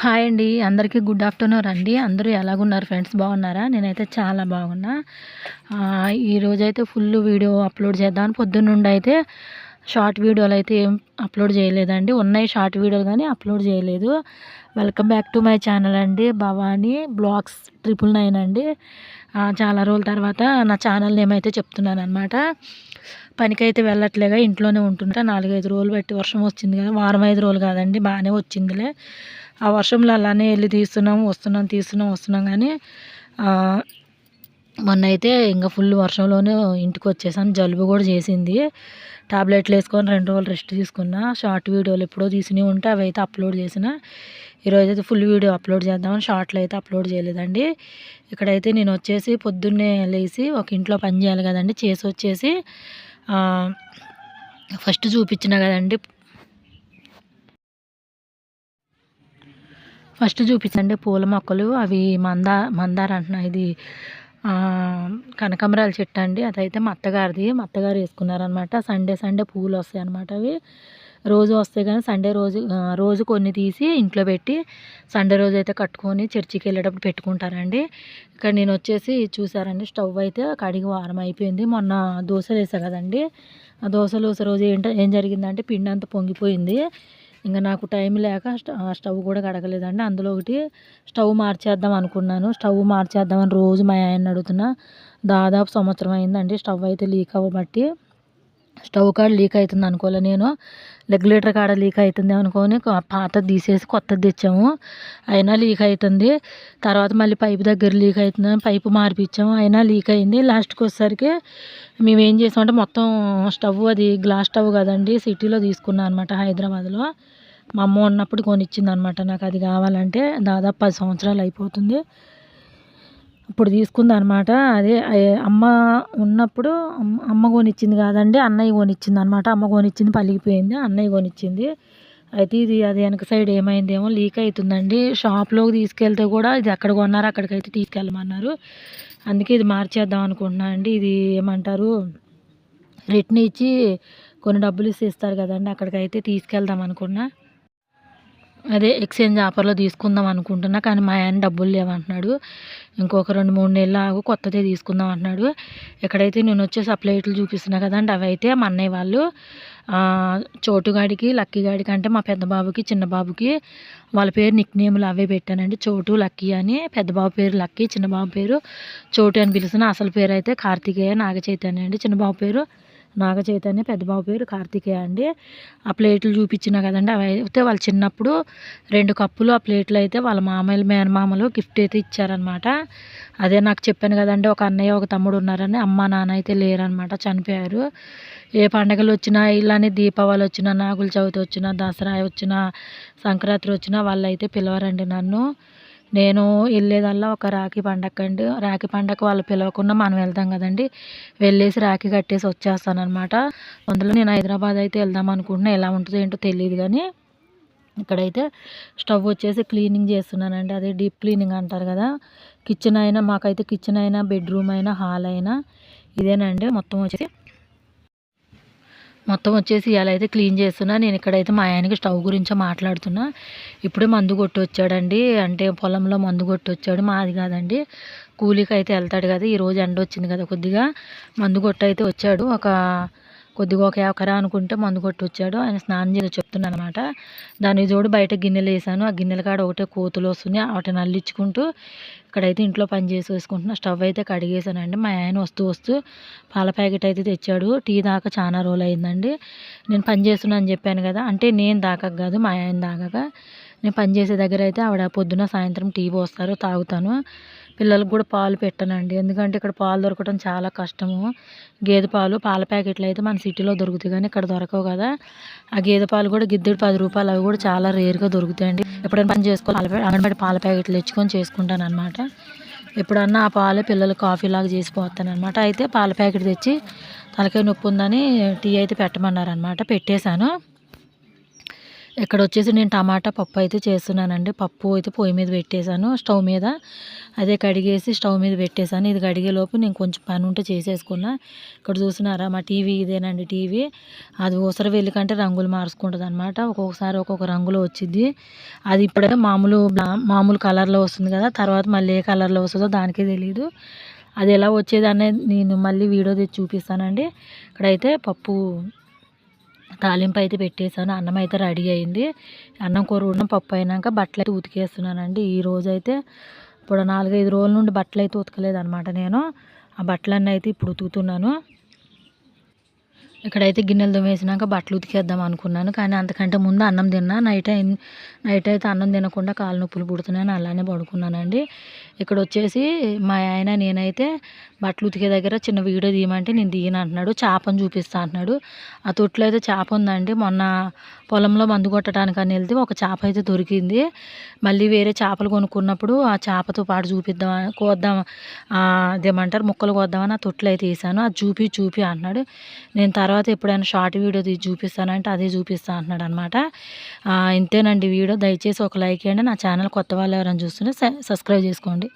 Hi అండి. అందరికీ good afternoon అండి అందరూ ఎలాగున్నారు ఫ్రెండ్స్? బాగున్నారా? నేనైతే చాలా బాగున్నా. ఈరోజైతే ఫుల్ వీడియో అప్లోడ్ చేద్దాం పొద్దున్నుండి అయితే షార్ట్ వీడియోలు అయితే ఏం అప్లోడ్ చేయలేదండి. ఉన్నాయి షార్ట్ వీడియోలు కానీ అప్లోడ్ చేయలేదు. Welcome back to my channel అండి. భవానీ బ్లాగ్స్ ట్రిపుల్ నైన్ అండి. చాలా రోజుల తర్వాత నా ఛానల్ నేమ్ అయితే చెప్తున్నాను అనమాట పనికైతే వెళ్ళట్లేగా ఇంట్లోనే ఉంటుంటా నాలుగైదు రోజులు పెట్టి వర్షం వచ్చింది కదా వారం ఐదు రోజులు కాదండి బాగానే వచ్చిందిలే. ఆ వర్షంలో అలానే వెళ్ళి తీస్తున్నాం వస్తున్నాం తీస్తున్నాం వస్తున్నాం కానీ మొన్న అయితే ఇంకా ఫుల్ వర్షంలోనే ఇంటికి వచ్చేసాను జలుబు కూడా చేసింది. టాబ్లెట్లు వేసుకొని రెండు రోజులు రెస్ట్ తీసుకున్నా. షార్ట్ వీడియోలు ఎప్పుడో తీసినవి ఉంటే అవి అయితే అప్లోడ్ చేసిన. ఈరోజు అయితే ఫుల్ వీడియో అప్లోడ్ చేద్దామని షార్ట్లు అయితే అప్లోడ్ చేయలేదండి. ఇక్కడైతే నేను వచ్చేసి పొద్దున్నే లేచి ఒక ఇంట్లో పని చేయాలి కదండి. చేసి వచ్చేసి ఫస్ట్ చూపించిన కదండి. ఫస్ట్ చూపించండి పూల మొక్కలు. అవి మందా మందార అంటున్నా ఇది. కనకమరాల కనకాంబరాల చెట్టు అండి. అదైతే మా అత్తగారిది. మా అత్తగారు వేసుకున్నారనమాట సండే సండే పువ్వులు వస్తాయి అనమాట అవి. రోజు వస్తాయి కానీ సండే రోజు రోజు కొన్ని తీసి ఇంట్లో పెట్టి సండే రోజు అయితే కట్టుకొని చర్చికి వెళ్ళేటప్పుడు పెట్టుకుంటారండి. ఇక్కడ నేను వచ్చేసి చూసారండి స్టవ్ అయితే కడిగి వారం అయిపోయింది. మొన్న దోశలు వేసా కదండి. ఆ దోశలు రోజు ఏంటో ఏం జరిగిందంటే పిండి అంతా పొంగిపోయింది. ఇంకా నాకు టైం లేక స్టవ్ కూడా కడగలేదండి. అందులో ఒకటి స్టవ్ మార్చేద్దాం అనుకున్నాను. స్టవ్ మార్చేద్దామని రోజు మా ఆయన అడుగుతున్నా దాదాపు సంవత్సరం అయిందండి స్టవ్ అయితే లీక్ అవ్వబట్టి. స్టవ్ కాడ లీక్ అవుతుంది అనుకోలే నేను. రెగ్యులేటర్ కాడ లీక్ అవుతుంది అనుకొని పాతది తీసేసి కొత్తది తెచ్చాము. అయినా లీక్ అవుతుంది. తర్వాత మళ్ళీ పైపు దగ్గర లీక్ అవుతుంది. పైపు మార్పిచ్చాము. అయినా లీక్ అయింది. లాస్ట్కి వచ్చేసరికి మేము ఏం చేసామంటే మొత్తం స్టవ్ అది గ్లాస్ స్టవ్ కదండి సిటీలో తీసుకున్నాను అనమాట హైదరాబాద్లో. మా అమ్మ ఉన్నప్పుడు కొనిచ్చింది అనమాట నాకు అది కావాలంటే దాదాపు పది సంవత్సరాలు అయిపోతుంది. ఇప్పుడు తీసుకుంది అనమాట అదే అమ్మ ఉన్నప్పుడు అమ్మ కొనిచ్చింది కాదండి అన్నయ్య కొనిచ్చింది అనమాట. అమ్మ కొనిచ్చింది పలిగిపోయింది అన్నయ్య కొనిచ్చింది. అయితే ఇది అది వెనక సైడ్ ఏమైందేమో లీక్ అవుతుందండి. షాప్లోకి తీసుకెళ్తే కూడా ఇది ఎక్కడ కొన్నారో అక్కడికైతే తీసుకెళ్ళమన్నారు. అందుకే ఇది మార్చేద్దాం అనుకుంటున్నా అండి. ఇది ఏమంటారు రిటర్న్ ఇచ్చి కొన్ని డబ్బులు ఇస్తారు కదండి అక్కడికైతే తీసుకెళ్దాం అనుకున్నా. అదే ఎక్స్చేంజ్ ఆఫర్లో తీసుకుందాం అనుకుంటున్నా కానీ మా ఆయన డబ్బులు లేవంటున్నాడు. ఇంకొక రెండు మూడు నెలలు ఆగు కొత్తదే తీసుకుందాం అంటున్నాడు. ఎక్కడైతే నేను వచ్చే సప్లైట్లు చూపిస్తున్నా కదండి అవి అయితే మా అన్నయ్య వాళ్ళు. చోటుగాడికి లక్కీగాడికి అంటే మా పెద్ద బాబుకి చిన్న బాబుకి వాళ్ళ పేరు నిక్ నేములు అవే పెట్టానండి. చోటు లక్కీ అని పెద్ద బాబు పేరు లక్కీ చిన్న బాబు పేరు చోటు అని పిలిచిన అసలు పేరు అయితే కార్తికేయ నాగ చైతన్య అండి. చిన్న బాబు పేరు నాగ చైతన్య పెద్దబాబు పేరు కార్తికేయ అండి. ఆ ప్లేట్లు చూపించినా కదండి అవి అయితే వాళ్ళు చిన్నప్పుడు రెండు కప్పులు ఆ ప్లేట్లు అయితే వాళ్ళ మామయ్యలు మేనమామలు గిఫ్ట్ అయితే ఇచ్చారనమాట అదే నాకు చెప్పాను కదండి ఒక అన్నయ్య ఒక తమ్ముడు ఉన్నారని అమ్మ నాన్న అయితే లేరనమాట చనిపోయారు. ఏ పండగలు వచ్చినా ఇలానే దీపావళి వచ్చినా నాగుల చవితి వచ్చినా దసరా వచ్చినా సంక్రాంతి వచ్చినా వాళ్ళు అయితే పిలవరండి నన్ను. నేను వెళ్ళేదల్లా ఒక రాఖీ పండగ అండి. రాఖీ పండగ వాళ్ళు పిలవకుండా మనం వెళ్తాం కదండి. వెళ్ళేసి రాఖీ కట్టేసి వచ్చేస్తాను అనమాట అందులో నేను హైదరాబాద్ అయితే వెళ్దాం అనుకుంటున్నా. ఎలా ఉంటుందో ఏంటో తెలియదు కానీ ఇక్కడైతే స్టవ్ వచ్చేసి క్లీనింగ్ చేస్తున్నానండి. అదే డీప్ క్లీనింగ్ అంటారు కదా. కిచెన్ అయినా మాకైతే కిచెన్ అయినా బెడ్రూమ్ అయినా హాల్ అయినా ఇదేనండి. మొత్తం వచ్చేసి మొత్తం వచ్చేసి ఇలా అయితే క్లీన్ చేస్తున్నా. నేను ఇక్కడైతే మా ఆయనకి స్టవ్ గురించి మాట్లాడుతున్నా. ఇప్పుడే మందు కొట్టి వచ్చాడండి అంటే పొలంలో మందు కొట్టి వచ్చాడు మాది కాదండి. కూలీకి అయితే వెళ్తాడు కదా. ఈరోజు ఎండ వచ్చింది కదా కొద్దిగా. మందు కొట్టి అయితే వచ్చాడు. ఒక కొద్దిగా ఒక ఎకరా అనుకుంటే మందు కొట్టి వచ్చాడు ఆయన స్నానం చేసి చెప్తున్నాను అనమాట దానికి తోడు బయట గిన్నెలు వేసాను ఆ గిన్నెల కాడ ఒకటే కోతులు వస్తున్నాయి. వాటిని అల్లించుకుంటూ ఇక్కడైతే ఇంట్లో పని చేసి వేసుకుంటున్నా స్టవ్ అయితే కడిగేసానండి మా ఆయన వస్తూ వస్తూ పాల ప్యాకెట్ అయితే తెచ్చాడు. టీ దాకా చాలా రోజులు అయిందండి నేను పని చేస్తున్నా అని చెప్పాను కదా. అంటే నేను దాకా కాదు మా ఆయన దాకా నేను పని చేసే దగ్గర అయితే ఆవిడ పొద్దున సాయంత్రం టీ పోస్తారు తాగుతాను. పిల్లలకు కూడా పాలు పెట్టనండి. ఎందుకంటే ఇక్కడ పాలు దొరకడం చాలా కష్టము. గేదె పాలు పాల ప్యాకెట్లు అయితే మన సిటీలో దొరుకుతాయి కానీ ఇక్కడ దొరకవు కదా. ఆ గేదె పాలు కూడా గిద్దెడు పది రూపాయలు అవి కూడా చాలా రేర్గా దొరుకుతాయండి. ఎప్పుడైనా పని చేసుకోవాలి పాల ప్యా- పాల ప్యాకెట్లు తెచ్చుకొని చేసుకుంటాను అనమాట ఎప్పుడన్నా ఆ పాలే పిల్లలు కాఫీ లాగా చేసి పోతాను అనమాట అయితే పాల ప్యాకెట్ తెచ్చి తలకాయ నొప్పి ఉందని టీ అయితే పెట్టమన్నారనమాట పెట్టేశాను. ఇక్కడ వచ్చేసి నేను టమాటా పప్పు అయితే చేస్తున్నానండి. పప్పు అయితే పొయ్యి మీద పెట్టేశాను. స్టవ్ మీద అదే కడిగేసి స్టవ్ మీద పెట్టేశాను. ఇది కడిగేలోపు నేను కొంచెం పని ఉంటే చేసేసుకున్నా. ఇక్కడ చూసినారా మా టీవీ ఇదేనండి టీవీ. అది ఊసర వెళ్ళి కంటే రంగులు మార్చుకుంటుంది అనమాట ఒక్కొక్కసారి ఒక్కొక్క రంగులో వచ్చింది అది ఇప్పుడే మామూలు మామూలు కలర్లో వస్తుంది కదా తర్వాత మళ్ళీ ఏ కలర్లో వస్తుందో దానికే తెలియదు అది ఎలా వచ్చేది అనేది నేను మళ్ళీ వీడియో తెచ్చి చూపిస్తానండి. ఇక్కడైతే పప్పు తాలింపు అయితే పెట్టేశాను. అన్నం అయితే రెడీ అయింది. అన్నం కూర ఉన్న పప్పు అయినాక బట్టలు అయితే ఉతికేస్తున్నానండి. ఈ రోజు అయితే ఇప్పుడు నాలుగైదు రోజుల నుండి బట్టలు అయితే ఉతకలేదు అనమాట నేను. ఆ బట్టలన్నీ అయితే ఇప్పుడు ఉతుకుతున్నాను. ఇక్కడైతే గిన్నెలు తోమేసినాక బట్టలు ఉతికేద్దాం అనుకున్నాను. కానీ అంతకంటే ముందు అన్నం తిన్నా. నైట్ నైట్ అయితే అన్నం తినకుండా కాలు నొప్పులు పుడుతున్నాను అలానే పడుకున్నానండి. ఇక్కడ వచ్చేసి మా ఆయన నేనైతే బట్టలు ఉతికే దగ్గర చిన్న వీడియో తీయమంటే నేను దిగిన అంటున్నాడు. చేపను చూపిస్తా అంటున్నాడు. ఆ తొట్లో అయితే చేప ఉందండి. మొన్న పొలంలో మందు కొట్టడానికి అని వెళ్తే ఒక చేప అయితే దొరికింది. మళ్ళీ వేరే చేపలు కొనుక్కున్నప్పుడు ఆ చేపతో పాటు చూపిద్దాం కోద్దాం అదేమంటారు ముక్కలు కోద్దామని ఆ తొట్లు అయితే వేసాను. అది చూపి చూపి అంటున్నాడు. నేను తర్వాత తర్వాత ఎప్పుడైనా షార్ట్ వీడియో చూపిస్తానంటే అదే చూపిస్తా అంటున్నాడు అనమాట ఇంతేనండి వీడియో. దయచేసి ఒక లైక్ చేయండి. నా ఛానల్ కొత్త వాళ్ళు ఎవరైనా చూస్తుంటే సబ్స్క్రైబ్ చేసుకోండి.